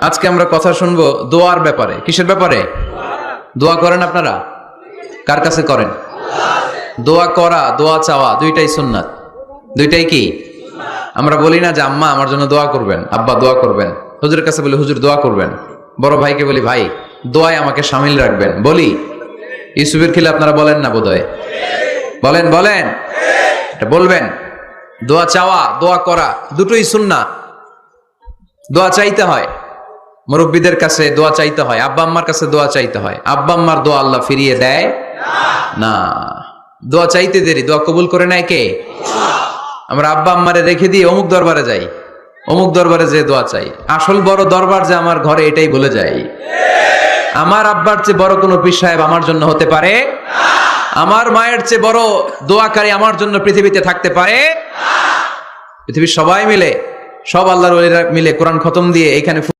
আজকে আমরা কথা শুনব দোয়ার ব্যাপারে। কিসের ব্যাপারে? দোয়া করেন আপনারা? কার কাছে করেন? দোয়া করা, দোয়া চাওয়া, দুইটাই সুন্নাত। দুইটাই কি? আমরা বলি না যে আম্মা আমার জন্য দোয়া করবেন, আব্বা দোয়া করবেন। হুজুরের কাছে বলি, হুজুর, দোয়া করবেন। বড় ভাইকে বলি, ভাই, দোয়ায় আমাকে সামিল রাখবেন। বলি, ইউসুফের খিলে আপনারা বলেন না বোধহয়? বলেন বলেন। বলবেন। দোয়া চাওয়া, দোয়া করা, দুটোই সুন্না দোয়া চাইতে হয়। মুরব্বীদের কাছে দোয়া চাইতে হয়, আব্বা আম্মার কাছে দোয়া চাইতে হয়। আব্বা আম্মার দোয়া আল্লাহ ফিরিয়ে দেয়? না। দোয়া চাইতে দেরি, দোয়া কবুল করে নেয় কে? আমরা আব্বা আম্মারে রেখে দিয়ে অমুক দরবারে যাই। অমুক দরবারে যে দোয়া চাই। আসল বড় দরবার যে আমার ঘরে এটাই বলে যাই। আমার আব্বার চেয়ে বড় কোনো পীর সাহেব আমার জন্য হতে পারে? আমার মায়ের চেয়ে বড় দোয়াকারী আমার জন্য পৃথিবীতে থাকতে পারে? পৃথিবীর সবাই মিলে, সব আল্লাহর মিলে কোরআন খতম দিয়ে এখানে